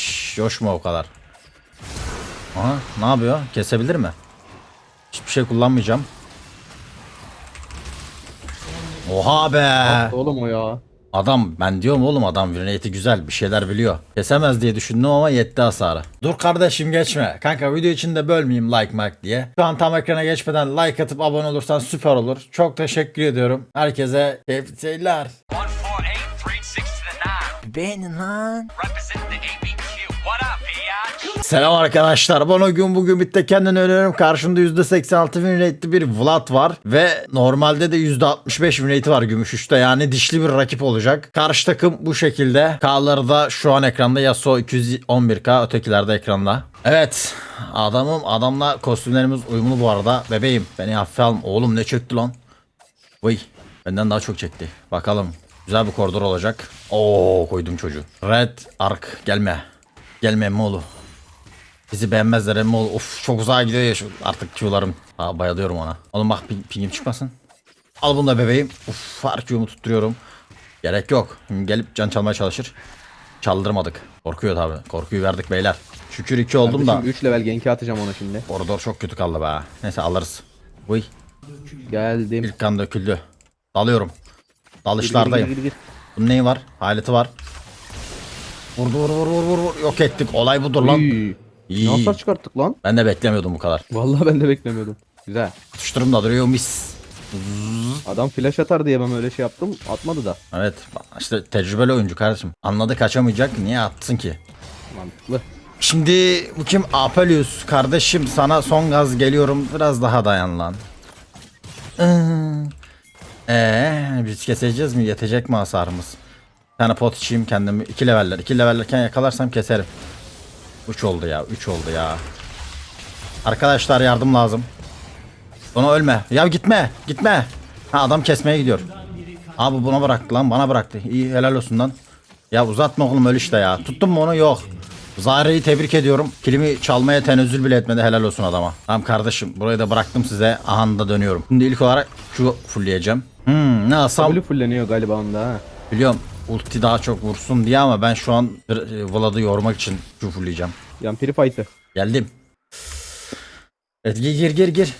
Şşş coşma o kadar. Aha ne yapıyor? Kesebilir mi? Hiçbir şey kullanmayacağım. Oha be. Oğlum o ya. Adam ben diyorum oğlum adam Renate'i güzel bir şeyler biliyor. Kesemez diye düşündüm ama yetti hasarı. Dur kardeşim geçme. Kanka video içinde bölmeyeyim like mark diye. Şu an tam ekrana geçmeden like atıp abone olursan süper olur. Çok teşekkür ediyorum. Herkese keyifli seyirler. 148, 360 to the 9. Beğenin lan. Selam arkadaşlar. Ben gün bugün bitti kendini öneriyorum. Karşımda %86 win rate'li bir Vlad var. Ve normalde de %65 win rate'i var gümüş 3'te. Yani dişli bir rakip olacak. Karşı takım bu şekilde. K'ları da şu an ekranda. Yasuo 211K ötekilerde ekranda. Evet. Adamım adamla kostümlerimiz uyumlu bu arada. Bebeğim beni hafife alma. Oğlum ne çekti lan? Vay. Benden daha çok çekti. Bakalım. Güzel bir koridor olacak. Oo koydum çocuğu. Red Ark gelme. Gelme Moğlu. Bizi beğenmezler emmi ol. Of çok uzağa gidiyor ya şu artık Q'larım. Aa, bayılıyorum ona. Oğlum bak ping- pingim çıkmasın. Al bunu da bebeğim. Uf her Q'mu tutturuyorum. Gerek yok. Şimdi gelip can çalmaya çalışır. Çaldırmadık. Korkuyor tabi. Korkuyu verdik beyler. Şükür 2 oldum da. 3 level genki atacağım ona şimdi. Koridor çok kötü kaldı be. Neyse alırız. Uy. Geldim. İlk kan döküldü. Dalıyorum. Dalışlardayım. Gir, gir, gir, gir. Bunun neyi var? Haleti var. Vur vur vur vur vur. Yok ettik. Olay budur lan. İyi. Ne hasar çıkarttık lan? Ben de beklemiyordum bu kadar. Vallahi ben de beklemiyordum. Güzel. Tutuşturum da duruyor mis. Adam flash atar diye ben öyle şey yaptım. Atmadı da. Evet işte tecrübeli oyuncu kardeşim. Anladı kaçamayacak niye atsın ki? Mantıklı. Şimdi bu kim? Apelius kardeşim sana son gaz geliyorum biraz daha dayan lan. Eee biz keseceğiz mi? Yetecek mi hasarımız? Bir tane pot içeyim kendimi. 2 leveller. 2 levellerken yakalarsam keserim. 3 oldu ya. 3 oldu ya. Arkadaşlar yardım lazım. Buna ölme. Ya gitme. Gitme. Ha adam kesmeye gidiyor. Abi buna bıraktı lan. Bana bıraktı. İyi helal olsun lan. Ya uzatma oğlum öl işte ya. Tuttun mu onu? Yok. Zare'yi tebrik ediyorum. Kilimi çalmaya tenezzül bile etmedi. Helal olsun adama. Tamam kardeşim. Burayı da bıraktım size. Aha da dönüyorum. Şimdi ilk olarak şu fullleyeceğim. Hmm, ne alsam W fulleniyor galiba onda ha. biliyorum. Ulti daha çok vursun diye ama ben şu an e, Vlad'ı yormak için şu fullleyeceğim. Yampiri fight'ı. Geldim. Evet gir gir gir gir.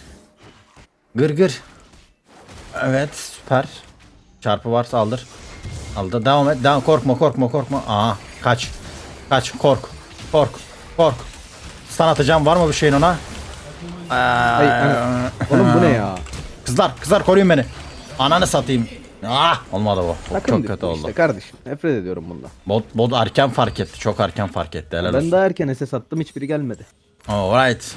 Gır gır. Evet süper. Çarpı varsa aldır. Aldı. Devam et. Devam. Korkma korkma korkma. Aa kaç. Kaç kork. Kork. Kork. Stun atacağım. Var mı bir şeyin ona? Ay. Oğlum bu ne ya? Kızlar kızlar koruyun beni. Ananı satayım. Ah olmadı bu. Çok, Takım çok düştü kötü oldu. işte kardeşim. Nefret ediyorum bundan. Bot, bot erken fark etti. Çok erken fark etti. Helal Ben olsun. daha erken SS attım hiçbiri gelmedi. Alright.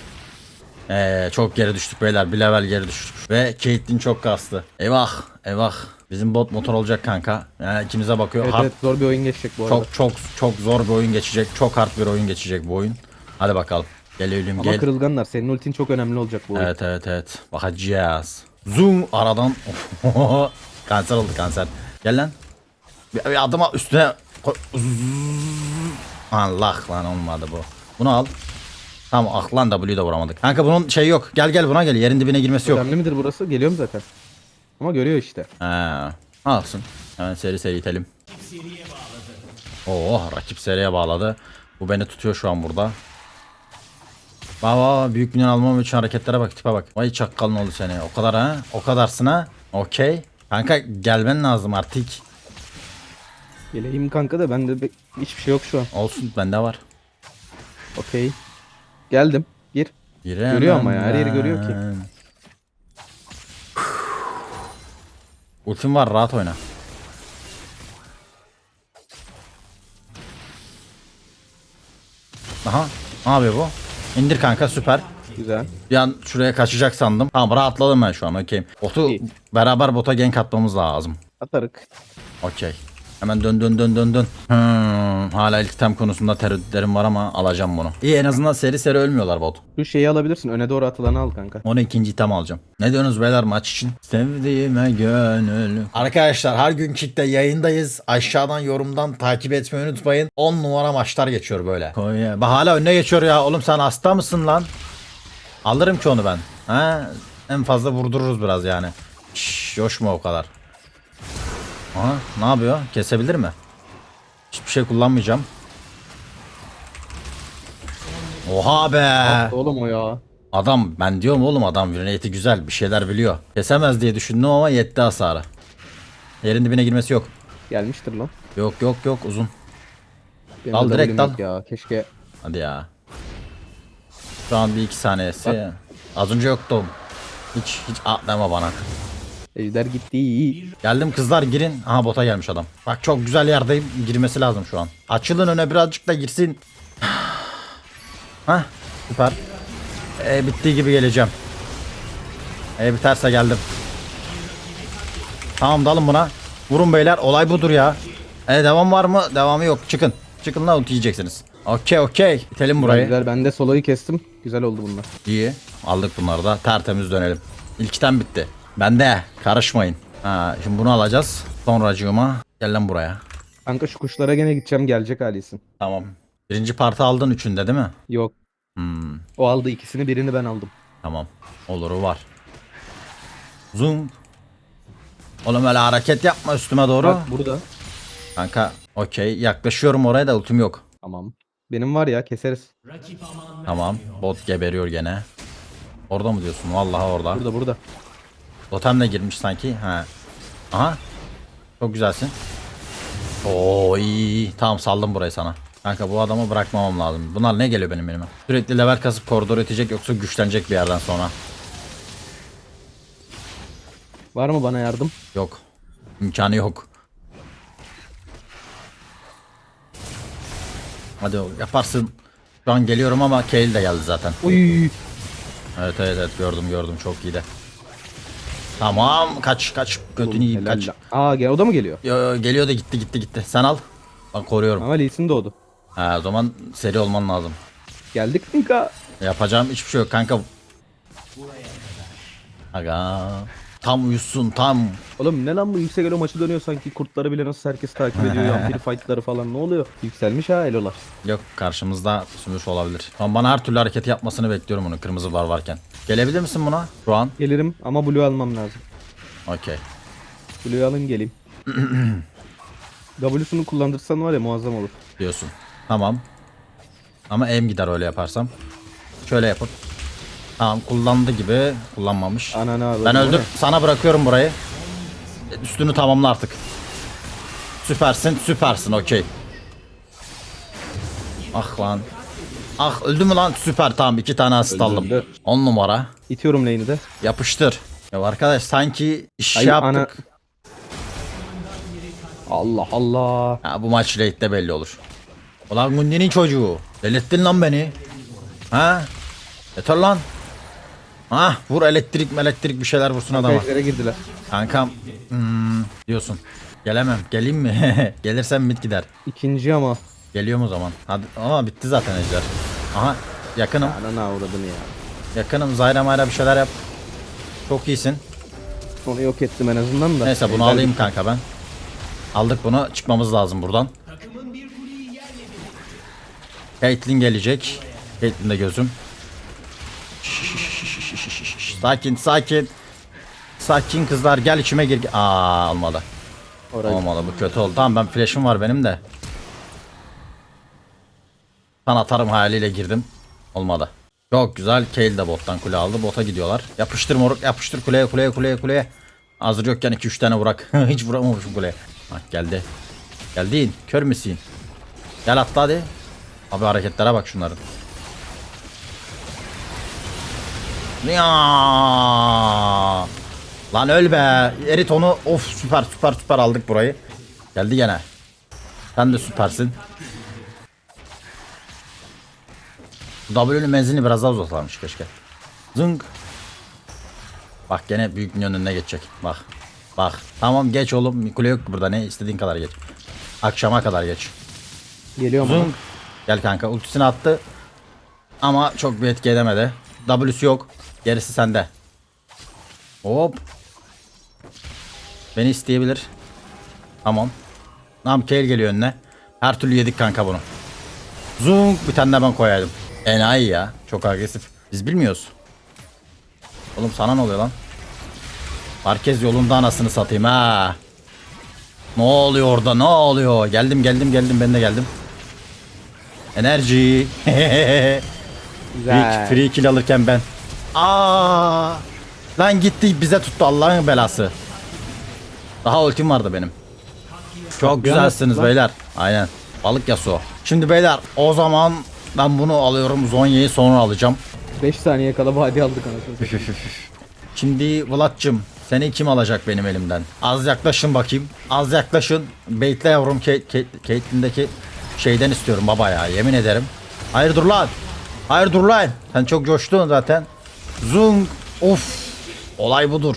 Ee, çok geri düştük beyler. Bir level geri düştük. Ve Caitlyn çok kastı. Eyvah. Eyvah. Bizim bot motor olacak kanka. Yani ikimize bakıyor. Evet, Hard- evet zor bir oyun geçecek bu arada. çok çok çok zor bir oyun geçecek. Çok hard bir oyun geçecek bu oyun. Hadi bakalım. Gel ölüm Ama gel. kırılganlar senin ultin çok önemli olacak bu oyun. Evet evet evet. Bakacağız. Zoom aradan. kanser oldu kanser. Gel lan. Bir, bir adıma üstüne. Allah lan olmadı bu. Bunu al. Tamam ah lan W'yu da vuramadık. Kanka bunun şey yok. Gel gel buna gel. Yerin dibine girmesi yok. Önemli midir burası? Geliyorum zaten. Ama görüyor işte. He. Alsın. Hemen seri seri itelim. Oo rakip seriye bağladı. Bu beni tutuyor şu an burada. Baba büyük minyon almam için hareketlere bak tipe bak. Vay çakkalın oldu seni. O kadar ha? O kadarsın ha? Okey. Kanka gelmen lazım artık. Geleyim kanka da bende be- hiçbir şey yok şu an. Olsun bende var. Okey. Geldim. Gir. Giremem Görüyor ama ya, her yeri görüyor ki. ben. Ultim var rahat oyna. Aha. Ne yapıyor bu? İndir kanka süper. Güzel. Bir an şuraya kaçacak sandım. Tamam rahatladım ben şu an okey. Botu İyi. beraber bota gank atmamız lazım. Atarık. Okey. Hemen dön dön dön dön dön. Hmm, hala ilk tem konusunda tereddütlerim var ama alacağım bunu. İyi en azından seri seri ölmüyorlar bot. Şu şeyi alabilirsin. Öne doğru atılanı al kanka. Onu ikinci item alacağım. Ne diyorsunuz beyler maç için? Sevdiğime gönül. Arkadaşlar her gün kitle yayındayız. Aşağıdan yorumdan takip etmeyi unutmayın. 10 numara maçlar geçiyor böyle. Konya. Bak hala önüne geçiyor ya. Oğlum sen hasta mısın lan? Alırım ki onu ben. Ha? En fazla vurdururuz biraz yani. Şşş coşma o kadar. Aha ne yapıyor? Kesebilir mi? Hiçbir şey kullanmayacağım. Oha be. Oğlum o ya. Adam ben diyorum oğlum adam Renate'i güzel bir şeyler biliyor. Kesemez diye düşündüm ama yetti hasarı. Yerin dibine girmesi yok. Gelmiştir lan. Yok yok yok uzun. Benim Dal, direkt dal. Ya keşke. Hadi ya. Şu an bir iki saniyesi. Az önce yoktu. oğlum. Hiç hiç atlama bana. Ejder gitti. Geldim kızlar girin. Aha bota gelmiş adam. Bak çok güzel yerdeyim. Girmesi lazım şu an. Açılın öne birazcık da girsin. Hah süper. E, bittiği gibi geleceğim. E biterse geldim. Tamam dalın buna. Vurun beyler olay budur ya. E devam var mı? Devamı yok. Çıkın. Çıkın lan ulti yiyeceksiniz. Okey okey. Bitelim burayı. Güzel ben de soloyu kestim. Güzel oldu bunlar. İyi. Aldık bunları da. Tertemiz dönelim. İlkten bitti. Bende. Karışmayın. Ha, şimdi bunu alacağız. Sonracığıma. Gel lan buraya. Kanka şu kuşlara gene gideceğim gelecek halisin. Tamam. Birinci partı aldın üçünde değil mi? Yok. Hmm, O aldı ikisini birini ben aldım. tamam. Oluru var. Zoom. Oğlum öyle hareket yapma üstüme doğru. Bak burada. Kanka okey. Yaklaşıyorum oraya da ultim yok. Tamam. Benim var ya keseriz. Tamam. Bot geberiyor gene. Orada mı diyorsun? Vallahi orada. Burada burada. Totem de girmiş sanki. Ha. Aha. Çok güzelsin. Oo iyi. Tamam saldım burayı sana. Kanka bu adamı bırakmamam lazım. Bunlar ne geliyor benim elime? Sürekli level kasıp koridor ötecek yoksa güçlenecek bir yerden sonra. Var mı bana yardım? Yok. İmkanı yok. Hadi oğlum, yaparsın. Şu an geliyorum ama Kayle de geldi zaten. Uy. Evet evet evet gördüm gördüm çok iyi de. Tamam kaç kaç götünü Helal kaç. Aa gel o da mı geliyor? Yo, yo, geliyor da gitti gitti gitti. Sen al. Ben koruyorum. Ama Lee Sin doğdu. Ha, o zaman seri olman lazım. Geldik kanka. Yapacağım hiçbir şey yok kanka. Aga. Tam uyusun tam. Oğlum ne lan bu yüksek elo maçı dönüyor sanki kurtları bile nasıl herkes takip ediyor yampiri fightları falan ne oluyor? Yükselmiş ha elolar. Yok karşımızda sümüş olabilir. Ama bana her türlü hareket yapmasını bekliyorum onu kırmızı var varken. Gelebilir misin buna şu an? Gelirim ama blue almam lazım. Okey. Blue'yu alayım geleyim. W'sunu kullandırsan var ya muazzam olur. Diyorsun. Tamam. Ama em gider öyle yaparsam. Şöyle yapıp. Tamam kullandı gibi. Kullanmamış. Ananı abi. Ben öldüm. Sana bırakıyorum burayı. Üstünü tamamla artık. Süpersin, süpersin. Okey. Ah lan. Ah öldü mü lan? Süper tamam iki tane asist Öldü, aldım. öldü. 10 numara. İtiyorum lane'i de. Yapıştır. Ya arkadaş sanki iş Ay, yaptık. ana- Allah Allah. Ha, bu maç rate'de belli olur. Ulan Gundi'nin çocuğu. Delirttin lan beni. Ha? Yeter lan. Ha vur elektrik elektrik bir şeyler vursun adama. Kayıtlara girdiler. Kankam hmm, diyorsun. Gelemem. Geleyim mi? Gelirsem mid gider. İkinci ama. Geliyorum o zaman. Hadi. Aa bitti zaten ejder. Aha yakınım. Ananı avradını ya. Yakınım. Zayra mayra bir şeyler yap. Çok iyisin. Onu yok ettim en azından da. Neyse bunu Ejder alayım gitti. kanka ben. Aldık bunu. Çıkmamız lazım buradan. Caitlyn gelecek. Caitlyn de gözüm. Sakin sakin. Sakin kızlar gel içime gir. Aa olmadı. Oraya Olmadı bu kötü oldu. Tamam ben flash'ım var benim de. Sana atarım hayaliyle girdim. Olmadı. Çok güzel. Kale de bottan kule aldı. Bota gidiyorlar. Yapıştır moruk yapıştır kuleye kuleye kuleye kuleye. Hazır yokken 2-3 tane vurak. Hiç vuramamışım kuleye. Bak geldi. Geldin. Kör müsün? Gel atla hadi. Abi hareketlere bak şunların. Ya. Lan öl be. Erit onu. Of süper süper süper aldık burayı. Geldi gene. Sen de süpersin. W'nün menzilini biraz daha uzatlarmış keşke. Zınk. Bak gene büyük minyonun önüne geçecek. Bak. Bak. Tamam geç oğlum. Kule yok burada ne istediğin kadar geç. Akşama kadar geç. Geliyor mu? Gel kanka ultisini attı. Ama çok bir etki edemedi. W'su yok. Gerisi sende. Hop. Beni isteyebilir. Tamam. Tamam Kayle geliyor önüne. Her türlü yedik kanka bunu. Zung bir tane ben koyaydım. Enayi ya. Çok agresif. Biz bilmiyoruz. Oğlum sana ne oluyor lan? Herkes yolunda anasını satayım ha. Ne oluyor orada? Ne oluyor? Geldim geldim geldim ben de geldim. Enerji. Güzel. Free, free kill alırken ben. Aa! Lan gitti bize tuttu Allah'ın belası. Daha ultim vardı benim. Çok güzelsiniz lan. beyler. Aynen. Balık Yasuo. Şimdi beyler o zaman ben bunu alıyorum. Zonya'yı sonra alacağım. 5 saniye kala vadi aldık anasını. Şimdi Vlad'cım seni kim alacak benim elimden? Az yaklaşın bakayım. Az yaklaşın. Baitle yavrum Caitlyn'deki şeyden istiyorum baba ya yemin ederim. Hayır dur lan. Hayır dur lan. Sen çok coştun zaten. Zung. Of. Olay budur.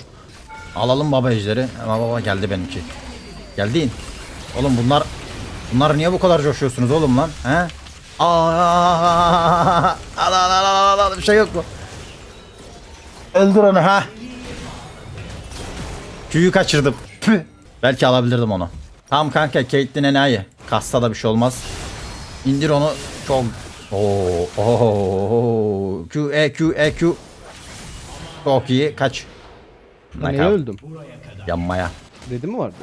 Alalım baba ejderi. Ama baba geldi benimki. Geldin. Oğlum bunlar bunlar niye bu kadar coşuyorsunuz oğlum lan? He? Aa, al al al al al bir şey yok mu? Öldür onu ha. Q'yu kaçırdım. Püh. Belki alabilirdim onu. Tamam kanka Caitlyn enayi. Kassa da bir şey olmaz. İndir onu çok. Oo, oo, Q E Q E Q. Çok iyi. Kaç. Ben Neye öldüm? Yanmaya. Dedi mi vardı?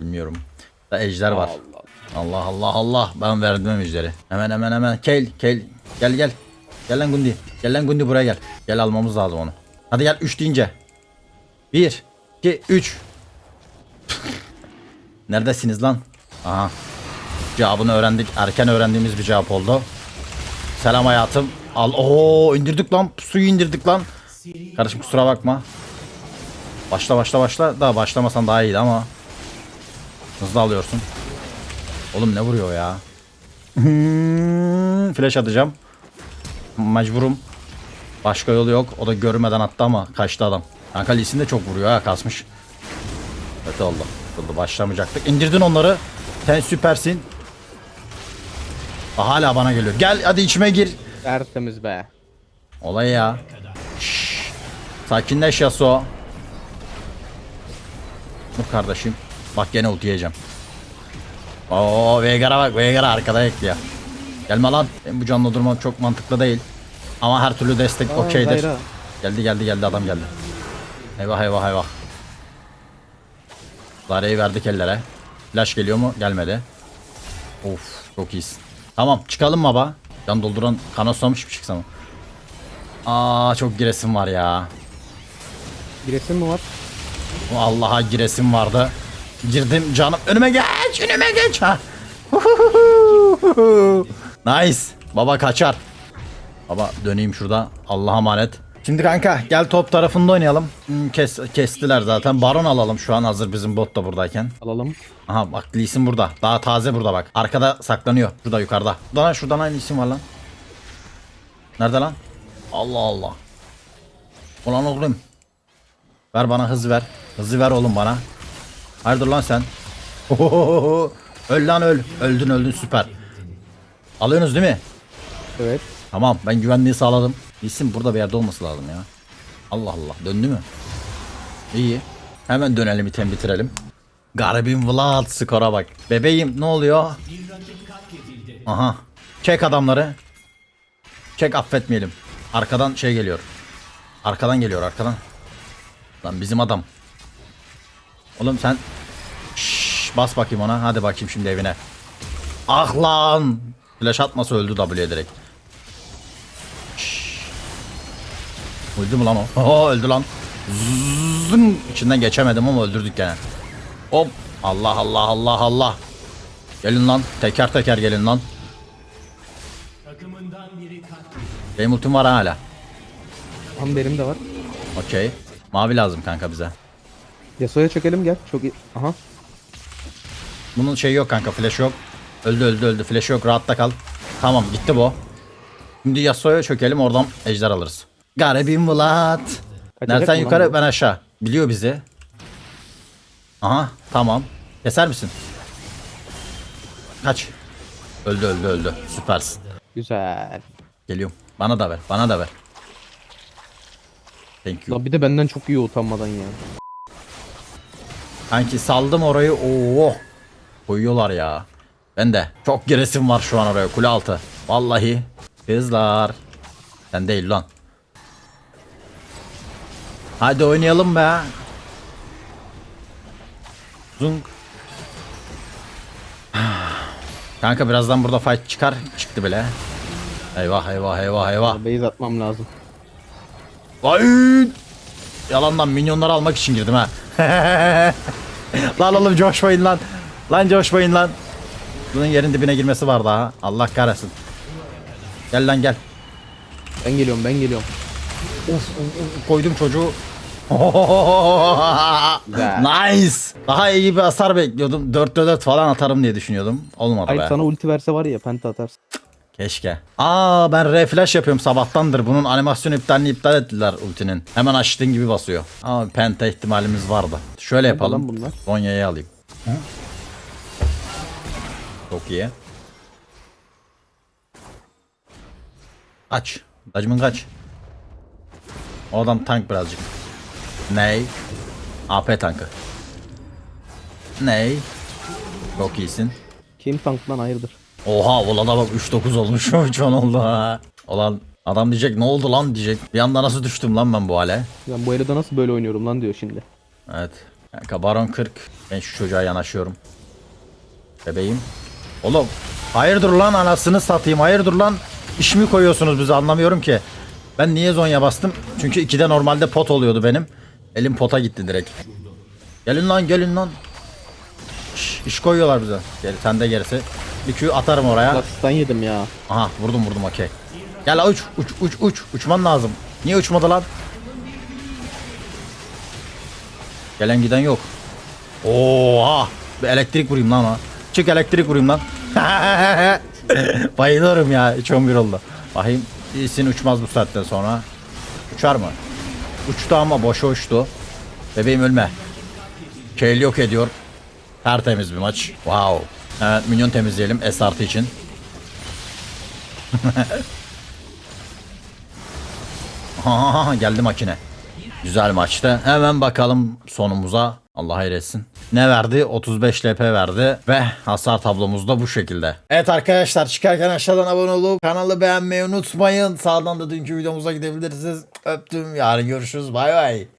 Bilmiyorum. Da ejder var. Allah Allah Allah. Ben verdim ejderi. Hemen hemen hemen. Kel kel. Gel gel. Gel lan Gundi. Gel lan Gundi buraya gel. Gel almamız lazım onu. Hadi gel 3 deyince. 1 2 3 Neredesiniz lan? Aha. Cevabını öğrendik. Erken öğrendiğimiz bir cevap oldu. Selam hayatım. Al. Oo indirdik lan. Suyu indirdik lan. Kardeşim kusura bakma. Başla başla başla. Daha başlamasan daha iyiydi ama. Hızlı alıyorsun. Oğlum ne vuruyor ya? Hmm, Flash atacağım. Mecburum. Başka yolu yok. O da görmeden attı ama kaçtı adam. Kanka Lee Sin de çok vuruyor ha kasmış. Kötü oldu. Oldu başlamayacaktık. İndirdin onları. Sen süpersin. Aa, Hala bana geliyor. Gel hadi içime gir. Tertemiz be. Olay ya. Sakinleş Yasuo. Dur kardeşim. Bak gene ultiyeceğim. Oo Veigar'a bak Veigar'a arkada ekliyor. Gelme lan. Benim bu canlı durmam çok mantıklı değil. Ama her türlü destek okeydir. Geldi geldi geldi adam geldi. Eyvah eyvah eyvah. Zare'yi verdik ellere. Flash geliyor mu? Gelmedi. Of çok iyisin. Tamam çıkalım baba. Can dolduran kanoslamış bir çıksam. Aa çok giresim var ya. Bir resim mi var? Allah'a giresim vardı. Girdim canım. Önüme geç, önüme geç. Ha. nice. Baba kaçar. Baba döneyim şurada. Allah'a emanet. Şimdi kanka gel top tarafında oynayalım. Hmm, kes, kestiler zaten. Baron alalım şu an hazır bizim bot da buradayken. Alalım. Aha bak Lee Sin burada. Daha taze burada bak. Arkada saklanıyor. Şurada yukarıda. Şuradan, şuradan aynı isim var lan. Nerede lan? Allah Allah. Ulan oğlum. Ver bana hız ver. Hızı ver oğlum bana. Hayırdır lan sen? öl lan öl. Öldün öldün süper. Alıyorsunuz değil mi? Evet. Tamam ben güvenliği sağladım. İsim burada bir yerde olması lazım ya. Allah Allah döndü mü? İyi. Hemen dönelim item bitirelim. Garibim Vlad skora bak. Bebeğim ne oluyor? Aha. Çek adamları. Çek affetmeyelim. Arkadan şey geliyor. Arkadan geliyor arkadan. Lan bizim adam. Oğlum sen Şşş, bas bakayım ona. Hadi bakayım şimdi evine. Ah lan. Flash atmasa öldü W direkt. Öldü mü lan o? Oo öldü lan. Zın. İçinden geçemedim ama öldürdük gene. Hop. Allah Allah Allah Allah. Gelin lan. Teker teker gelin lan. Benim ultim var hala. Tam benim de var. Okey. Mavi lazım kanka bize. Yasuo'ya çekelim gel. Çok iyi. Aha. Bunun şey yok kanka flash yok. Öldü öldü öldü flash yok rahatta kal. Tamam gitti bu. Şimdi Yasuo'ya çökelim oradan ejder alırız. Garibim Vlad. Nereden mı yukarı bu? ben aşağı. Biliyor bizi. Aha tamam. Keser misin? Kaç. Öldü öldü öldü. Süpersin. Güzel. Geliyorum. Bana da ver. Bana da ver. Thank you. La bir de benden çok iyi utanmadan ya. Kanki saldım orayı. Oo. Koyuyorlar ya. Ben de. Çok giresim var şu an oraya. Kule altı. Vallahi. Kızlar. Sen değil lan. Hadi oynayalım be. Zung. Kanka birazdan burada fight çıkar. Çıktı bile. Eyvah eyvah eyvah eyvah. Base atmam lazım. Vay! Yalandan minyonları almak için girdim ha. lan oğlum coşmayın lan. Lan coşmayın lan. Bunun yerin dibine girmesi var daha. Allah kahretsin. Gel lan gel. Ben geliyorum ben geliyorum. Of, of, of, koydum çocuğu. Nice. Daha iyi bir hasar bekliyordum. 4'te 4 falan atarım diye düşünüyordum. Olmadı Ay be. sana ulti verse var ya penta atarsın. Keşke. Aa ben reflash yapıyorum sabahtandır. Bunun animasyon iptalini iptal ettiler ultinin. Hemen açtığın gibi basıyor. Ama penta ihtimalimiz vardı. Şöyle yapalım. bunlar? Zonya'yı alayım. Çok iyi. Kaç. Dacımın kaç. O adam tank birazcık. Ney? AP tankı. Ney? Çok iyisin. Kim tank lan hayırdır? Oha olana bak 3-9 olmuş 3 oldu ha. Olan adam diyecek ne oldu lan diyecek. Bir anda nasıl düştüm lan ben bu hale. Ben bu arada nasıl böyle oynuyorum lan diyor şimdi. Evet. Kanka Baron 40. Ben şu çocuğa yanaşıyorum. Bebeğim. Oğlum hayırdır lan anasını satayım hayırdır lan. İş mi koyuyorsunuz bize anlamıyorum ki. Ben niye zonya bastım? Çünkü 2'de normalde pot oluyordu benim. Elim pota gitti direkt. Gelin lan gelin lan. İş koyuyorlar bize. Gel sen de gerisi. Bir Q atarım oraya. Lastan yedim ya. Aha vurdum vurdum okey. Gel la uç uç uç uç. Uçman lazım. Niye uçmadı lan? Gelen giden yok. Oha. Bir elektrik vurayım lan ona. Çık elektrik vurayım lan. Bayılıyorum ya. 3-11 oldu. Bakayım. İyisin uçmaz bu saatten sonra. Uçar mı? Uçtu ama boşa uçtu. Bebeğim ölme. Kale yok ediyor. Tertemiz bir maç. Wow. Evet minyon temizleyelim S artı için. Ha, geldi makine. Güzel maçtı. Hemen bakalım sonumuza. Allah hayretsin. Ne verdi? 35 LP verdi ve hasar tablomuz da bu şekilde. Evet arkadaşlar çıkarken aşağıdan abone olup kanalı beğenmeyi unutmayın. Sağdan da dünkü videomuza gidebilirsiniz. Öptüm. Yarın görüşürüz. Bay bay.